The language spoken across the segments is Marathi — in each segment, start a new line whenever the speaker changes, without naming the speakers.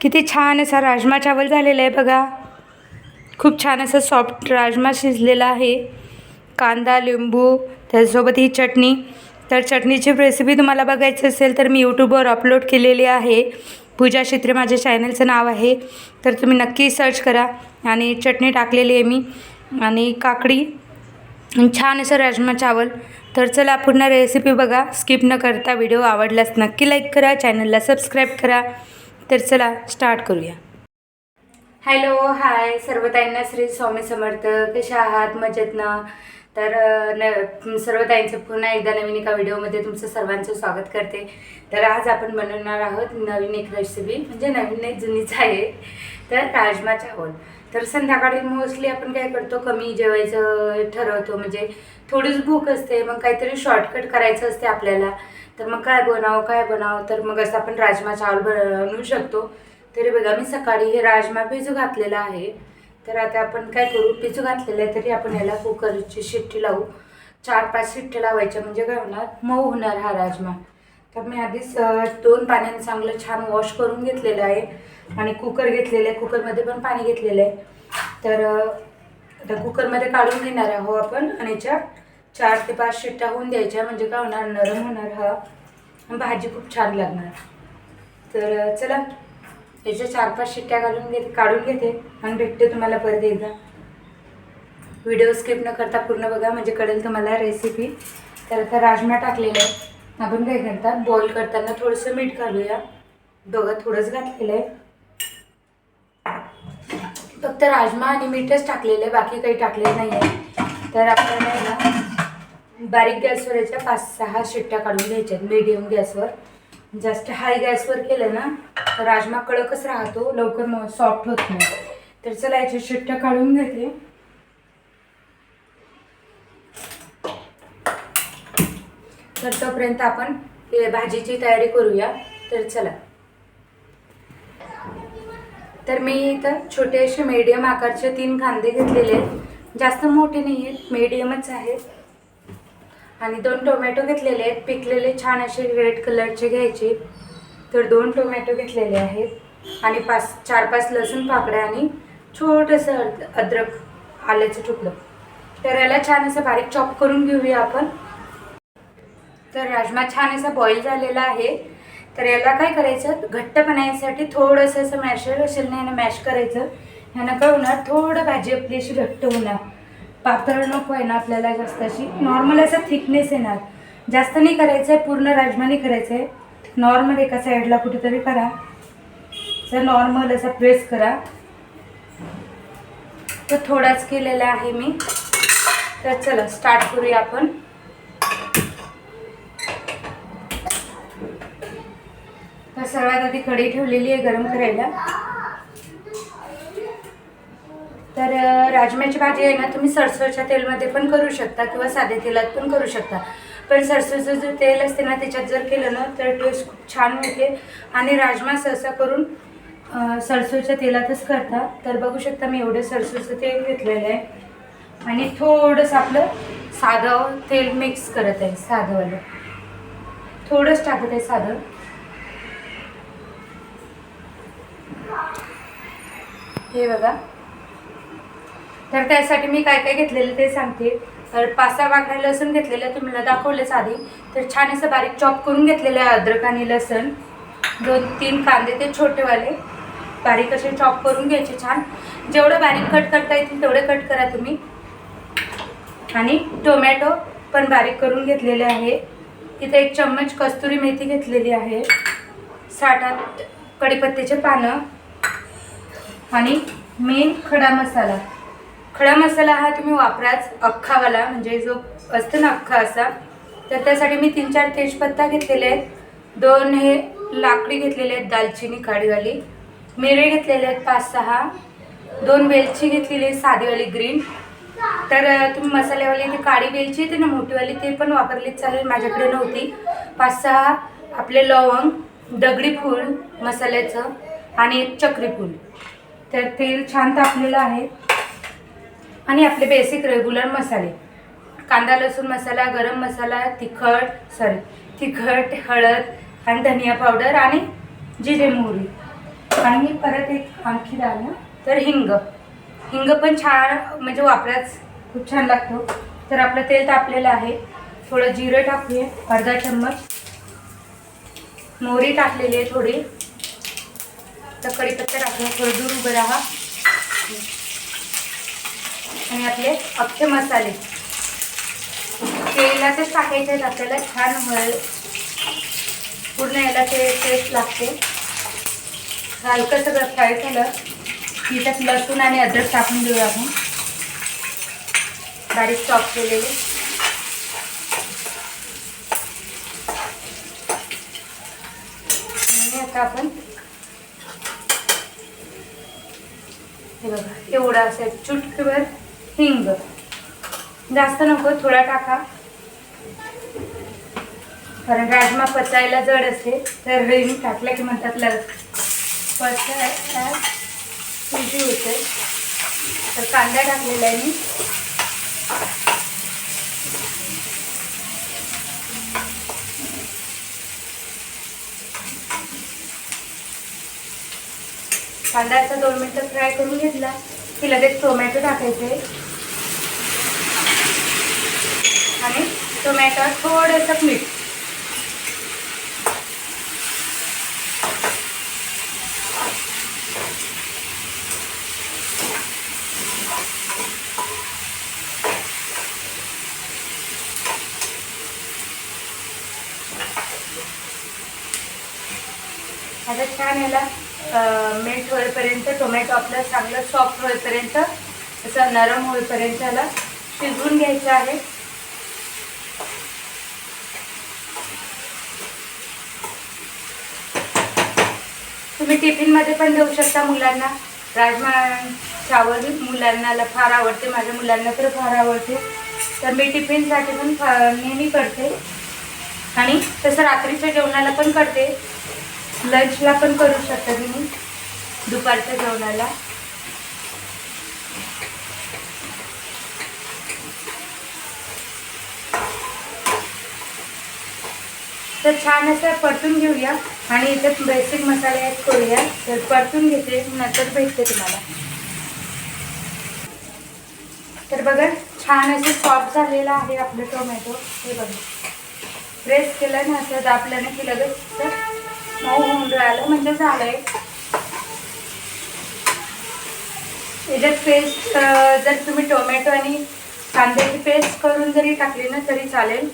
किती छान असा राजमा चावल झालेला आहे बघा. खूप छान असं सॉफ्ट राजमा शिजलेला आहे. कांदा लिंबू त्याच्यासोबत ही चटणी. तर चटणीची रेसिपी तुम्हाला बघायची असेल तर मी यूट्यूबवर अपलोड केलेली आहे. पूजा शित्रे माझ्या चॅनलचं नाव आहे. तर तुम्ही नक्की सर्च करा. आणि चटणी टाकलेली आहे मी. आणि काकडी. छान असं राजमा चावल. तर चला पूर्ण रेसिपी बघा. स्किप न करता व्हिडिओ आवडल्यास नक्की लाईक करा. चॅनलला सबस्क्राईब करा. तर चला स्टार्ट करूया. हॅलो हाय सर्व ताईंना श्री स्वामी समर्थ. कशा आहात? मजेत ना? तर न सर्व ताईंचं पुन्हा एकदा नवीन एका व्हिडिओमध्ये तुमचं सर्वांचं स्वागत करते. तर आज आपण बनवणार आहोत नवीन एक रेसिपी म्हणजे नवीन एक जुनीच आहे. तर राजमा चावल तर संध्याकाळी मोस्टली आपण काय करतो कमी जेवायचं ठरवतो म्हणजे थोडीच भूक असते मग काहीतरी शॉर्टकट करायचं असते आपल्याला. तर मग काय बनावं काय बनावं तर मग असं आपण राजमा चावल बनवू शकतो. तरी बघा मी सकाळी हे राजमा भिजू घातलेला आहे. तर आता आपण काय करू? भिजू घातलेलं आहे तरी आपण याला कुकरची शिट्टी लावू. चार पाच शिट्टी लावायच्या म्हणजे काय होणार? मऊ होणार हा राजमा. तर मी आधीच दोन पाण्याने चांगलं छान वॉश करून घेतलेलं आहे. आणि कुकर घेतलेलं आहे. कुकरमध्ये पण पाणी घेतलेलं आहे. तर आता कुकरमध्ये काढून घेणार आहो आपण आणि याच्या चार ते पाच शिट्ट्या होऊन द्यायच्या म्हणजे काय होणार नरम होणार हा. भाजी खूप छान लागणार. तर चला याच्या चार पाच शिट्ट्या घालून घेते काढून घेते आणि भेटते तुम्हाला परत एकदा. व्हिडिओ स्किप न करता पूर्ण बघा म्हणजे कळेल तुम्हाला रेसिपी तर आता राजमा टाकलेलं आहे. आपण काय करतात बॉईल करताना थोडंसं मीठ घालूया. दोघं थोडंच घातलेलं आहे. फक्त राजमा आणि मीठच टाकलेलं आहे बाकी काही टाकलेलं नाही आहे. तर आपल्याला ना बारीक गॅसवर याच्या पाच सहा शिट्ट्या काढून घ्यायच्यात मीडियम गॅसवर. जास्त हाय गॅसवर केलं ना तर राजमा कडकच राहतो. लवकर मग सॉफ्ट होत नाही. तर चला याच्या शिट्ट्या काढून घेते. तर तोपर्यंत आपण भाजीची तयारी करूया. तर चला. तर मी इथं छोटे असे मीडियम आकारचे तीन कांदे घेतलेले आहेत. जास्त मोठे नाही आहेत मीडियमच आहेत. आणि दोन टोमॅटो घेतलेले आहेत. पिकलेले छान असे रेड कलरचे घ्यायचे. तर दोन टोमॅटो घेतलेले आहेत. आणि पाच चार पाच लसूण पाकड्या आणि छोटंसं अद- अद्रक आल्याचं तुकडं तर याला छान असं बारीक चॉप करून घेऊया आपण. तर राजमा छान असा बॉईल झालेला आहे. तर याला काय करायचं? घट्टपणा यासाठी थोडंसं असं मॅशर असेल ना यानं मॅश करायचं. ह्यानं काय होणार? थोडं भाजी आपली अशी घट्ट होणार. पातळ नको आहे ना आपल्याला जास्त अशी. नॉर्मल असा थिकनेस येणार. जास्त नाही करायचं आहे पूर्ण राजमानी करायचं आहे नॉर्मल एका साईडला कुठेतरी करा. असं नॉर्मल असा प्रेस करा. तर थोडाच केलेला आहे मी. तर चला स्टार्ट करूया आपण. तर सर्वात आधी कढी ठेवलेली आहे गरम करायला. तर राजम्याची भाजी आहे ना तुम्ही सरसोच्या तेलमध्ये पण करू शकता किंवा साध्या तेलात पण करू शकता. पण सरसोचं जे तेल असते ना त्याच्यात जर केलं ना तर टेस्ट खूप छान होते. आणि राजमा सहसा करून सरसोच्या तेलातच करता. तर बघू शकता मी एवढं सरसोचं तेल घेतलेलं आहे. आणि थोडंसं आपलं साधं तेल मिक्स करत आहे साधंवालं. थोडंच टाकत आहे साधं. हे बघा. तर त्यासाठी मी काय काय घेतलेलं ते सांगते. तर पाच सहा वाकड्या लसूण घेतलेलं तुम्हाला दाखवलेच आधी. तर छान असं बारीक चॉप करून घेतलेलं आहे अद्रक आणि लसूण. दोन तीन कांदे ते छोटेवाले. बारीक असे चॉप करून घ्यायचे छान. जेवढं बारीक कट करता येतील तेवढे कट करा तुम्ही. आणि टोमॅटो पण बारीक करून घेतलेले आहे. इथे एक चम्मच कस्तुरी मेथी घेतलेली आहे. साठ आठ कडीपत्त्याचे पानं. आणि मेन खडा मसाला. खडा मसाला हा तुम्ही वापराच अख्खावाला म्हणजे जो असतो ना अख्खा असा तर त्यासाठी मी तीन चार तेजपत्ता घेतलेले आहेत. दोन हे लाकडी घेतलेले आहेत दालचिनी काळीवाली मिरे घेतलेले आहेत पाच सहा. दोन वेलची घेतलेली आहे साधीवाली ग्रीन. तर तुम्ही मसाल्यावाली ती काळी वेलची येते ना मोठीवाली ते पण वापरलीच चालेल माझ्याकडे नव्हती. पाच सहा आपले लवंग दगडी फूल मसाल्याचं आणि एक चक्री फूल तर तेल छान तापलेलं आहे. आणि आपले बेसिक रेग्युलर मसाले. कांदा लसूण मसाला गरम मसाला तिखट सॉरी तिखट हळद आणि धनिया पावडर आणि जिरे मोहरी. आणि परत एक आणखी राहिलं तर हिंग. हिंग पण छान म्हणजे वापराच खूप छान लागतो. तर आपलं तेल तापलेलं आहे. थोडं जिरं टाकूया अर्धा चम्मच. मोहरी टाकलेली आहे थोडी. तर कढीपत्ता टाकूया थोडं दूर उभं राहा. आणि आपले अख्खे मसाले. तेलातच टाकायचे आहेत आपल्याला छान हळ पूर्ण याला ते टेस्ट लागते. हलकं सगळं फ्राय केलं की त्यात लसूण आणि अद्रक टाकून देऊया आपण. बारीक चॉप केलेले. आणि आता आपण हे बघा एवढा असेल चुटकीवर हिंग. जास्त नको थोडा टाका. कारण राजमा पचायला जड असते तर हिंग टाकलं की म्हणतात लस पचायला इझी होते तर कांदा टाकलेला आहे मी. कांदा दोन मिनटं फ्राय करून घेतला. की लगेच टोमॅटो टाकायचे. आणि टोमॅटो थोडंसं मीठ. आता छान याला मीठ होईपर्यंत टोमॅटो आपलं चांगलं सॉफ्ट होईपर्यंत असं नरम होईपर्यंत याला शिजवून घ्यायचं आहे. तुम्ही टिफिनमध्ये पण देऊ शकता मुलांना. राजमा चावल मुलांना फार आवडते. माझ्या मुलांना तर फार आवडते. तर मी टिफिनसाठी पण नेहमी करते. आणि तसं रात्रीच्या जेवणाला पण करते. लंचला पण करू शकता तुम्ही दुपारच्या जेवणाला. तर छान असं परतून घेऊया आणि इथे बेसिक मसाले ॲड करूया. तर परतून घेते नंतर भेटते तुम्हाला. तर बघा छान असे सॉफ्ट झालेलं आहे आपलं टोमॅटो. हे बघा. प्रेस केलं ना असं दाबल्यानं की लगेच तर मऊ होऊन राहिलं म्हणजे झालंय. याच्यात पेस्ट जर तुम्ही टोमॅटो आणि कांद्याची पेस्ट करून जरी टाकली ना तरी चालेल.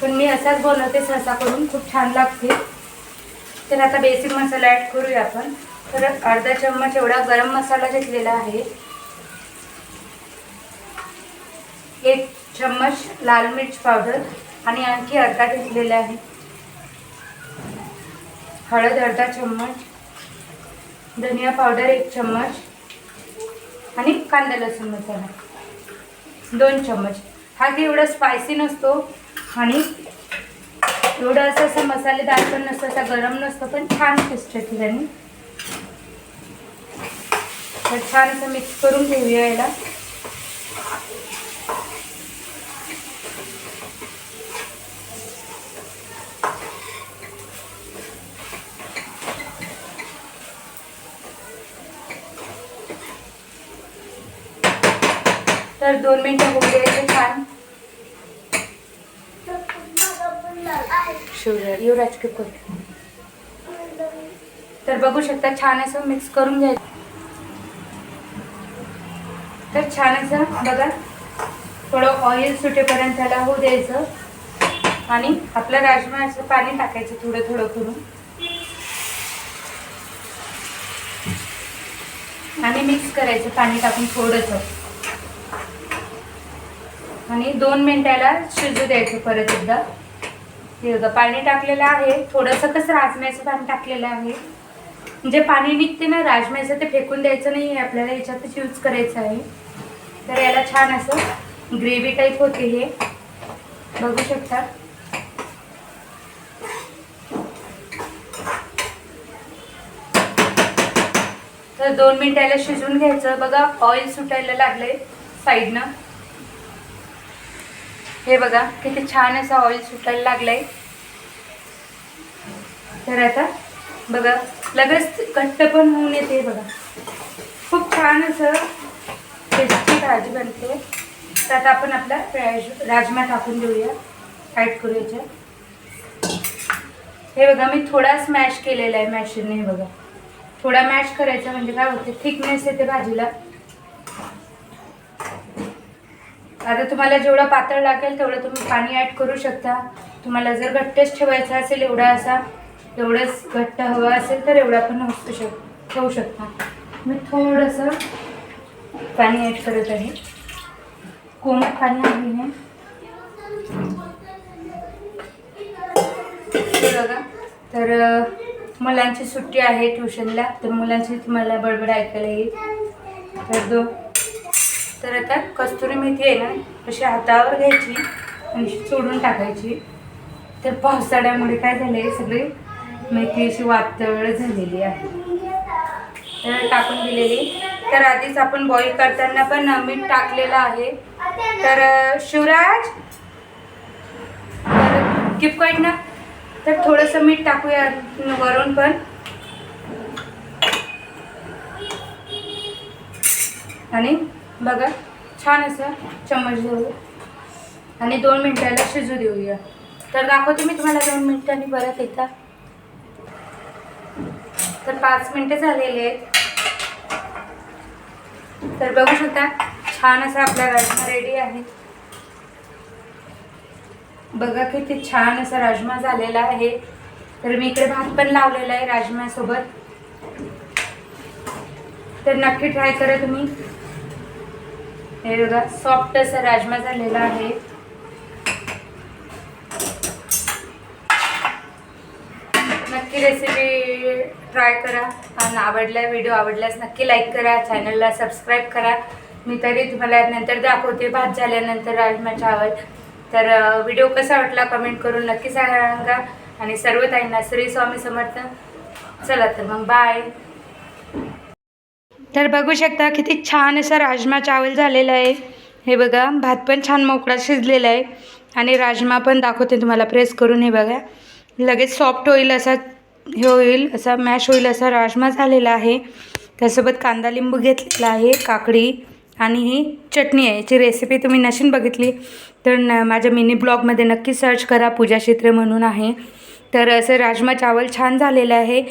पण मी असाच बनवते सहसा करून खूप छान लागते. तर आता बेसिक मसाला ॲड करूया आपण. तर अर्धा चम्मच एवढा गरम मसाला घेतलेला आहे. एक चम्मच लाल मिर्च पावडर आणि आणखी अर्धा घेतलेला आहे. हळद अर्धा चम्मच धनिया पावडर एक चम्मच आणि कांदा लसूण मसाला. दोन चम्मच. हा की एवढा स्पायसी नसतो आणि एवढं असं असं मसालेदार पण नसतं असा गरम नसतं पण छान टेस्ट येते त्याने तर छान असं मिक्स करून घेऊया याला. तर दोन मिनटं होऊ द्यायचे छान. शुगर युवराज की तर बघू शकता छान असं मिक्स करून घ्यायचं. तर छान असं बघा थोडं ऑइल सुटेपर्यंत त्याला होऊ द्यायचं. आणि आपलं राजमा असं पाणी टाकायचं थोडं थोडं करून. आणि मिक्स करायचं पाणी टाकून थोडंसं. आणि दोन मिनटाला शिजू द्यायचं परत एकदा. हे बघा पाणी टाकलेलं आहे. थोडंसं कसं राजम्याचं पाणी टाकलेलं आहे. म्हणजे पाणी निघते ना राजम्याचं ते फेकून द्यायचं नाही आहे आपल्याला याच्यातच यूज करायचं आहे. तर याला छान असं ग्रेव्ही टाईप होते हे. बघू शकता. तर दोन मिनटाला शिजवून घ्यायचं. बघा ऑइल सुटायला लागलंय साईडनं हे बघा किती छान असं ऑइल सुटायला लागलंय. तर आता बघा लगेच घट्ट पण होऊन येते बघा. खूप छान असं टेस्टी भाजी बनते. त्यात आपण आपला राज राजमा टाकून देऊया. ॲड करूयाच्या. हे बघा मी थोडा स्मॅश केलेला आहे मॅशरने हे बघा. थोडा मॅश करायचा म्हणजे काय होते? थिकनेस येते भाजीला. आता तुम्हाला जेवढं पातळ लागेल तेवढं तुम्ही पाणी ॲड करू शकता. तुम्हाला जर घट्टच ठेवायचा असेल एवढा असा एवढंच घट्ट हवं असेल तर एवढा पण असू शक ठेवू शकता. मी थोडंसं पाणी ॲड करत आहे. कोमट पाणी आहे हे. बघा. तर मुलांची सुट्टी आहे ट्युशनला तर मुलांची तुम्हाला बडबड ऐकायला येईल. तर दो तर आता कस्तुरी मेथी आहे ना अशी हातावर घ्यायची आणि सोडून टाकायची. तर पावसाळ्यामुळे काय झालं आहे सगळी मेथी अशी वातळ झालेली आहे. तर टाकून दिलेली. तर आधीच आपण बॉईल करताना पण मीठ टाकलेलं आहे. तर शिवराज तर किप ना. तर थोडंसं मीठ टाकूया वरून पण. आणि बघा छान असं चम्मच घेऊ. आणि दोन मिनटाला शिजू देऊया. तर दाखवते मी तुम्हाला दोन मिनटांनी परत येतात तर पाच मिनटं झालेले आहेत. तर बघू शकता छान असा आपला राजमा रेडी आहे. बघा किती छान असा राजमा झालेला आहे. तर मी इकडे भात पण लावलेला आहे राजम्यासोबत तर नक्की ट्राय करा तुम्ही. हे बघा सॉफ्ट असा राजमा झालेला आहे. नक्की रेसिपी ट्राय करा. आणि आवडल्या व्हिडिओ आवडल्यास नक्की लाईक करा. चॅनलला सबस्क्राईब करा. मी तरी तुम्हाला नंतर दाखवते. भात झाल्यानंतर राजमाच्या आवड. तर व्हिडिओ कसा वाटला कमेंट करून नक्की सांगा. आणि सर्व ताईंना श्री स्वामी समर्थ. चला तर मग बाय तर बघू शकता किती छान असा राजमा चावल झालेला आहे. हे बघा भात पण छान मोकळा शिजलेला आहे. आणि राजमा पण दाखवते तुम्हाला प्रेस करून हे बघा. लगेच सॉफ्ट होईल असा हे होईल असा मॅश होईल असा राजमा झालेला आहे. त्यासोबत कांदा लिंबू घेतलेला आहे काकडी आणि ही चटणी आहे. याची रेसिपी तुम्ही नशीन बघितली तर न माझ्या मिनी ब्लॉगमध्ये नक्की सर्च करा पूजा क्षेत्र म्हणून आहे. तर असं राजमा चावल छान झालेलं आहे.